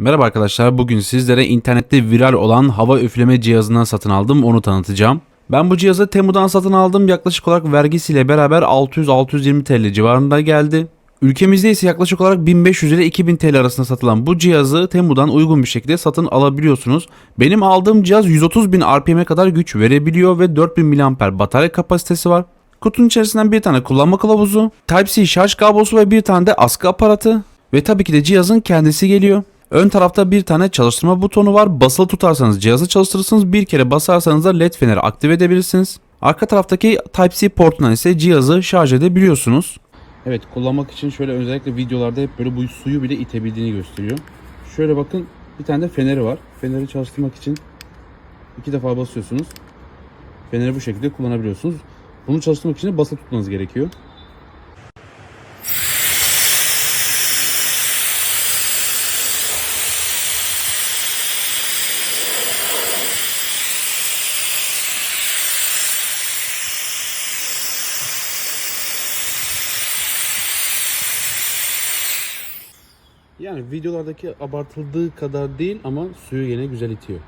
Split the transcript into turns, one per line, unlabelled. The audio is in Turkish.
Merhaba arkadaşlar. Bugün sizlere internette viral olan hava üfleme cihazından satın aldım. Onu tanıtacağım. Ben bu cihazı Temu'dan satın aldım. Yaklaşık olarak vergisiyle beraber 600-620 TL civarında geldi. Ülkemizde ise yaklaşık olarak 1500 ile 2000 TL arasında satılan bu cihazı Temu'dan uygun bir şekilde satın alabiliyorsunuz. Benim aldığım cihaz 130 bin RPM'e kadar güç verebiliyor ve 4000 mAh batarya kapasitesi var. Kutunun içerisinden bir tane kullanma kılavuzu, Type-C şarj kablosu ve bir tane de askı aparatı ve tabii ki de cihazın kendisi geliyor. Ön tarafta bir tane çalıştırma butonu var. Basılı tutarsanız cihazı çalıştırırsınız. Bir kere basarsanız da led feneri aktive edebilirsiniz. Arka taraftaki Type-C portundan ise cihazı şarj edebiliyorsunuz. Evet kullanmak için şöyle özellikle videolarda hep böyle bu suyu bile itebildiğini gösteriyor. Şöyle bakın bir tane de feneri var. Feneri çalıştırmak için iki defa basıyorsunuz. Feneri bu şekilde kullanabiliyorsunuz. Bunu çalıştırmak için de basılı tutmanız gerekiyor. Yani videolardaki abartıldığı kadar değil ama suyu yine güzel itiyor.